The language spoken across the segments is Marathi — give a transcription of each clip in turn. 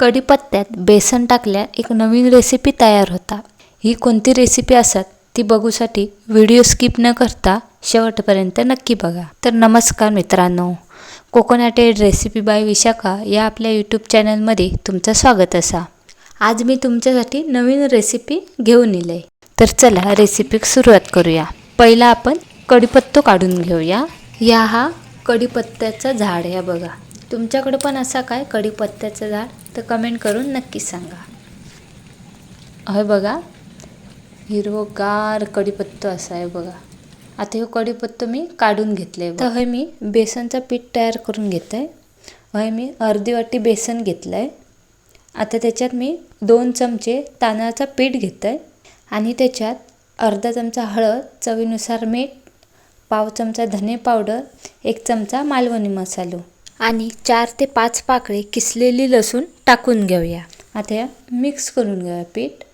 कढीपत्त्यात बेसन टाकल्या एक नवीन रेसिपी तयार होता. ही कोणती रेसिपी असत ती बघूसाठी व्हिडिओ स्किप न करता शेवटपर्यंत नक्की बघा. तर नमस्कार मित्रांनो कोकोनटेड रेसिपी बाय विशाखा या आपल्या यूट्यूब चॅनलमध्ये तुमचं स्वागत असा. आज मी तुमच्यासाठी नवीन रेसिपी घेऊन येईल तर चला रेसिपीक सुरुवात करूया. पहिला आपण कढीपत्तो काढून घेऊया. या हा कढीपत्त्याचं झाड या बघा. तुमच्याकडे पण असा काय कढीपत्त्याचं झाड? तर कमेंट करून नक्की सांगा. होय बघा हिरवगार कढीपत्तो असा आहे बघा. आता हे कढीपत्तो मी काढून घेतले तर हे मी बेसनचं पीठ तयार करून घेत आहे होय मी अर्धी वाटी बेसन घेतलं आहे आता त्याच्यात मी दोन चमचे तांदळाचं पीठ घेत आहे आणि त्याच्यात अर्धा चमचा हळद चवीनुसार मीठ पाव चमचा धने पावडर एक चमचा मालवणी मसालो. आणि चार ते पाच पाकळी किसलेली लसूण टाकून घेऊया. आता या मिक्स करून घेऊया पीठ.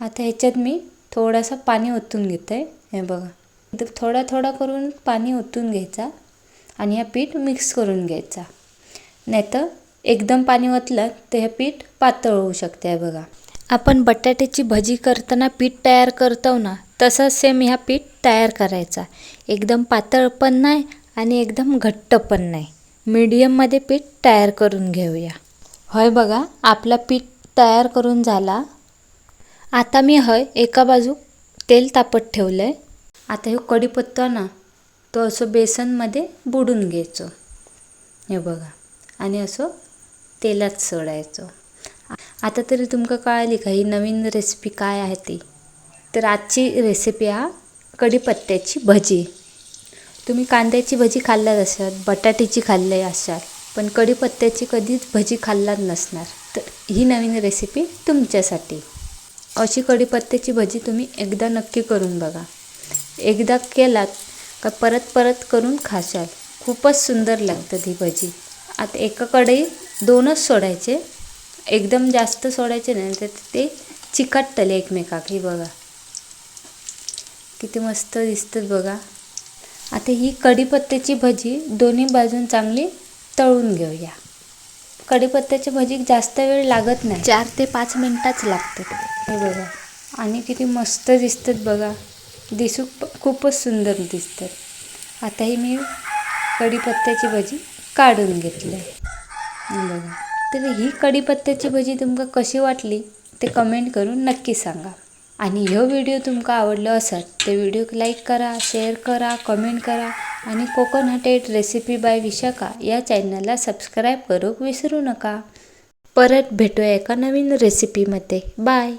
आता ह्याच्यात मी थोडासा पाणी ओतून घेत. आहे हे बघा. इथं थोडा थोडा करून पाणी ओतून घ्यायचा आणि हा पीठ मिक्स करून घ्यायचा. नाहीतर एकदम पाणी ओतलं तर हे पीठ पातळ होऊ शकते. आहे बघा. आपण बटाट्याची भजी करताना पीठ तयार करतो ना तसंच सेम ह्या पीठ तयार करायचा. एकदम पातळ पण नाही आणि एकदम घट्ट पण नाही. मीडियममध्ये पीठ तयार करून घेऊया. होय बघा आपला पीठ तयार करून झाला. आता मी हय एका बाजू तेल तापत ठेवलं आहे आता हे कढीपत्ता ना तो असं बेसनमध्ये बुडून घ्यायचो. हे बघा आणि असं तेलात सोडायचं. आता तरी तुमका कळाली का ही नवीन रेसिपी काय आहे ती? तर आजची रेसिपी हा कढीपत्त्याची भजी. तुम्ही कांद्याची भजी खाल्ल्यात असाल बटाट्याची खाल्ली असाल पण कढीपत्त्याची कधीच भजी खाल्लात नसणार. तर ही नवीन रेसिपी तुमच्यासाठी. अशी कढीपत्त्याची भजी तुम्ही एकदा नक्की करून बघा. एकदा केलात का परत परत करून खाशाल. खूपच सुंदर लागतं ही भजी. आता एका दोनच सोडायचे. एकदम जास्त सोडायचे नाही तर ते चिकटतले एकमेकाक ही बघा. किती मस्त दिसतं बघा. आता ही कढीपत्त्याची भजी दोन्ही बाजून चांगली तळून घेऊया. कढीपत्त्याची भजी जास्त वेळ लागत नाही. चार ते पाच मिनटाच लागतात. हे बघा आणि किती मस्त दिसतात बघा. दिसू खूपच सुंदर दिसतात. आता ही मी कढीपत्त्याची भजी काढून घेतली आहे. बघा. तर ही कढीपत्त्याची भजी तुमका कशी वाटली ते कमेंट करून नक्की सांगा. आणि ह्यो व्हिडिओ तुमकां आवडलो आसत ते व्हिडिओक लाईक करा शेअर करा कमेंट करा आणि कोकनटेड रेसिपी बाय विशाखा या चॅनलला सबस्क्राईब करूक विसरू नका. परत भेटूया एका नवीन रेसिपीमध्ये बाय